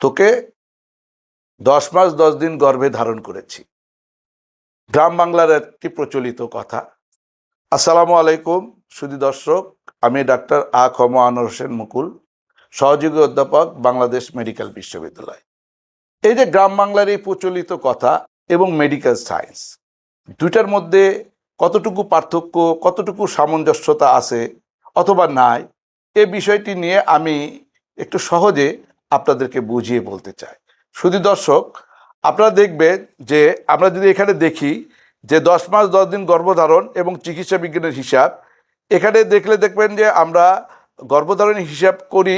তোকে দশ মাস, দশ দিন গর্ভে ধারণ করেছি। গ্রাম বাংলার একটি প্রচলিত কথা। আসসালামু আলাইকুম সুদী দর্শক। আমি ডাক্তার আ খম আনোয়ার হোসেন মুকুল, সহযোগী অধ্যাপক, বাংলাদেশ মেডিকেল বিশ্ববিদ্যালয়। এই যে গ্রাম বাংলার এই প্রচলিত কথা এবং মেডিকেল সায়েন্স, দুইটার মধ্যে কতটুকু পার্থক্য, কতটুকু সামঞ্জস্যতা আছে অথবা নাই, এ বিষয়টি নিয়ে আমি একটু সহজে আপনাদেরকে বুঝিয়ে বলতে চাই। শুধু দর্শক, আপনারা দেখবেন যে আমরা যদি এখানে দেখি যে দশ মাস দশ দিন গর্ভধারণ এবং চিকিৎসা বিজ্ঞানের হিসাব, এখানে দেখলে দেখবেন যে আমরা গর্ভধারণের হিসাব করি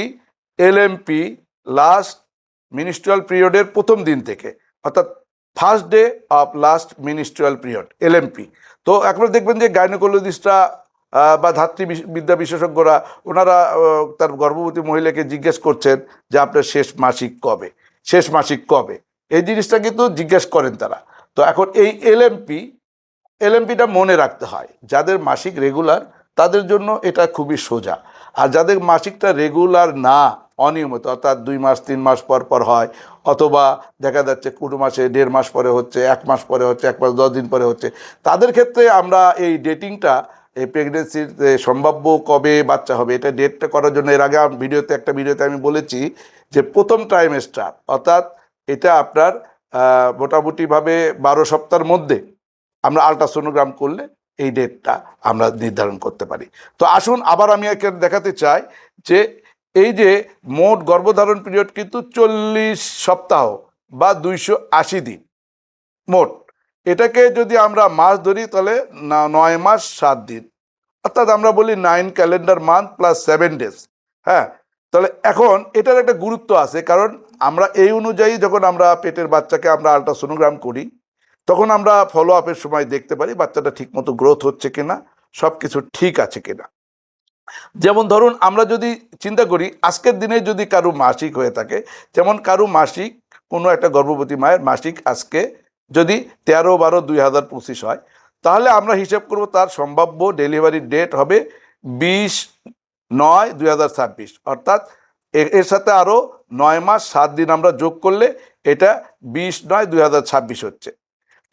এলএমপি লাস্ট মিনিস্ট্রিয়াল পিরিয়ডের প্রথম দিন থেকে, অর্থাৎ first day of last menstrual period LMP তো এখন দেখবেন যে গাইনোকোলজিস্টরা বা ধাত্রী বিদ্যা বিশেষজ্ঞরা, ওনারা তার গর্ভবতী মহিলাকে জিজ্ঞেস করছেন যে আপনার শেষ মাসিক কবে? শেষ মাসিক কবে? এই জিনিসটা কিন্তু জিজ্ঞেস করেন তারা। তো এখন এই এলএমপি এলএমপিটা মনে রাখতে হয়, যাদের মাসিক রেগুলার, তাদের জন্য এটা খুবই সোজা। আর যাদের মাসিকটা রেগুলার না, অনিয়মিত, অর্থাৎ দুই মাস, তিন মাস পর পর হয়, অথবা দেখা যাচ্ছে কোনো মাসে দেড় মাস পরে হচ্ছে, এক মাস পরে হচ্ছে, এক মাস দশ দিন পরে হচ্ছে, তাদের ক্ষেত্রে আমরা এই ডেটিংটা এই প্রেগনেন্সির সম্ভাব্য কবে বাচ্চা হবে, এটা ডেটটা করার জন্য এর আগে ভিডিওতে একটা ভিডিওতে আমি বলেছি যে প্রথম ট্রাইমেস্টার অর্থাৎ এটা আপনার মোটামুটিভাবে বারো সপ্তাহের মধ্যে আমরা আলট্রাসোনোগ্রাম করলে এই ডেটটা আমরা নির্ধারণ করতে পারি। তো আসুন আবার আমি একে দেখাতে চাই যে এই যে মোট গর্ভধারণ পিরিয়ড কিন্তু চল্লিশ সপ্তাহ বা দুইশো আশি দিন, মোট। এটাকে যদি আমরা মাস ধরি তাহলে নয় মাস, সাত দিন। অর্থাৎ আমরা বলি nine calendar month plus seven days হ্যাঁ? তাহলে এখন এটার একটা গুরুত্ব আছে, কারণ আমরা এই অনুযায়ী যখন আমরা পেটের বাচ্চাকে আমরা আলট্রাসোনোগ্রাম করি, তখন আমরা ফলো আপের সময় দেখতে পারি বাচ্চাটা ঠিকমতো গ্রোথ হচ্ছে কিনা সব কিছু ঠিক আছে কিনা। যেমন ধরুন, আমরা যদি চিন্তা করি, আজকের দিনে যদি কারও মাসিক হয়ে থাকে, যেমন কারও মাসিক কোনো একটা গর্ভবতী মায়ের মাসিক আজকে যদি তেরো বারো দুই হাজার পঁচিশ হয়, তাহলে আমরা হিসেব করব তার সম্ভাব্য ডেলিভারি ডেট হবে বিশ নয় দুই হাজার ছাব্বিশ। অর্থাৎ এর সাথে আরও নয় মাস সাত দিন আমরা যোগ করলে এটা বিশ নয় দুই হাজার ছাব্বিশ হচ্ছে।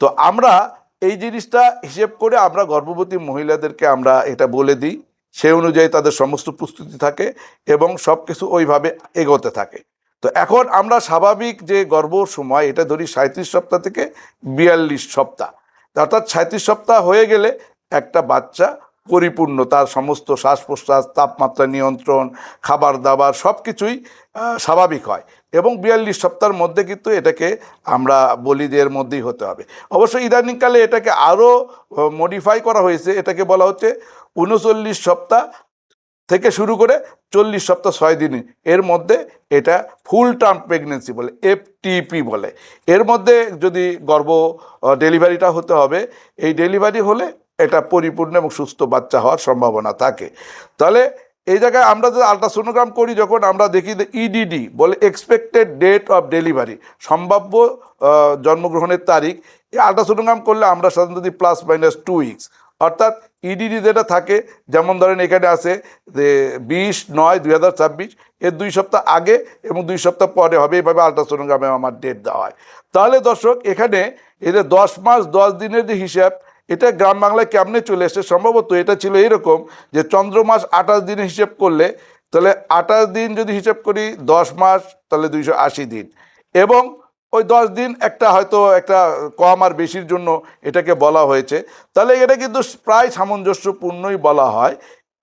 তো আমরা এই জিনিসটা হিসেব করে আমরা গর্ভবতী মহিলাদেরকে আমরা এটা বলে দিই। সেই অনুযায়ী তাদের সমস্ত প্রস্তুতি থাকে এবং সব কিছু ওইভাবে এগোতে থাকে। তো এখন আমরা স্বাভাবিক যে গর্ভ সময়, এটা ধরি সাঁত্রিশ সপ্তাহ থেকে বিয়াল্লিশ সপ্তাহ। অর্থাৎ সাঁত্রিশ সপ্তাহ হয়ে গেলে একটা বাচ্চা পরিপূর্ণ, তার সমস্ত শ্বাস প্রশ্বাস তাপমাত্রা নিয়ন্ত্রণ খাবার দাবার সব কিছুই স্বাভাবিক হয়। এবং বিয়াল্লিশ সপ্তাহের মধ্যে কিন্তু এটাকে আমরা বলি যে এর মধ্যেই হতে হবে। অবশ্য ইদানিংকালে এটাকে আরও মডিফাই করা হয়েছে। এটাকে বলা হচ্ছে উনচল্লিশ সপ্তাহ থেকে শুরু করে চল্লিশ সপ্তাহ ছয় দিন, এর মধ্যে এটা ফুল টার্ম প্রেগনেন্সি বলে এফটিপি বলে। এর মধ্যে যদি গর্ভ ডেলিভারিটা হতে হবে, এই ডেলিভারি হলে এটা পরিপূর্ণ এবং সুস্থ বাচ্চা হওয়ার সম্ভাবনা থাকে। তাহলে এই জায়গায় আমরা যদি আলট্রাসোনোগ্রাম করি, যখন আমরা দেখি যে ইডিডি বলে এক্সপেক্টেড ডেট অফ ডেলিভারি সম্ভাব্য জন্মগ্রহণের তারিখ, এই আলট্রাসোনোগ্রাম করলে আমরা সাধারণত প্লাস মাইনাস টু উইকস অর্থাৎ ইডিডি যেটা থাকে, যেমন ধরেন এখানে আছে যে বিশ নয় দুই হাজার ছাব্বিশ, এর দুই সপ্তাহ আগে এবং দুই সপ্তাহ পরে হবে এইভাবে আলট্রাসোনোগ্রামে আমার ডেট দেওয়া হয়। তাহলে দর্শক, এখানে এদের দশ মাস, দশ দিনের যে হিসাব, এটা গ্রাম বাংলায় কেমনে চলে এসছে? সম্ভবত এটা ছিল এরকম যে চন্দ্র মাস আঠাশ দিনের হিসেব করলে, তাহলে আঠাশ দিন যদি হিসাব করি, দশ মাস, তাহলে দুইশো আশি দিন। এবং ওই দশ দিন একটা হয়তো একটা কম আর বেশির জন্য এটাকে বলা হয়েছে। তাহলে এটা কিন্তু প্রায় সামঞ্জস্যপূর্ণই বলা হয়।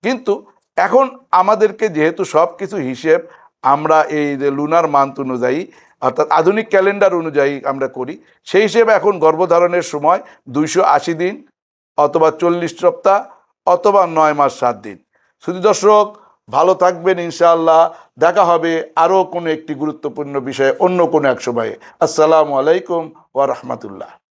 কিন্তু এখন আমাদেরকে যেহেতু সব কিছু হিসেব আমরা এই যে লুনার মান্থ অনুযায়ী, অর্থাৎ আধুনিক ক্যালেন্ডার অনুযায়ী আমরা করি, সেই হিসেবে এখন গর্ভধারণের সময় দুইশো আশি দিন অথবা চল্লিশ সপ্তাহ অথবা নয় মাস সাত দিন। শুধু দর্শক ভালো থাকবেন ইনশাআল্লাহ। দেখা হবে আরও কোনো একটি গুরুত্বপূর্ণ বিষয়ে অন্য কোনো এক সময়ে। আসসালামু আলাইকুম ওয়া রাহমাতুল্লাহ।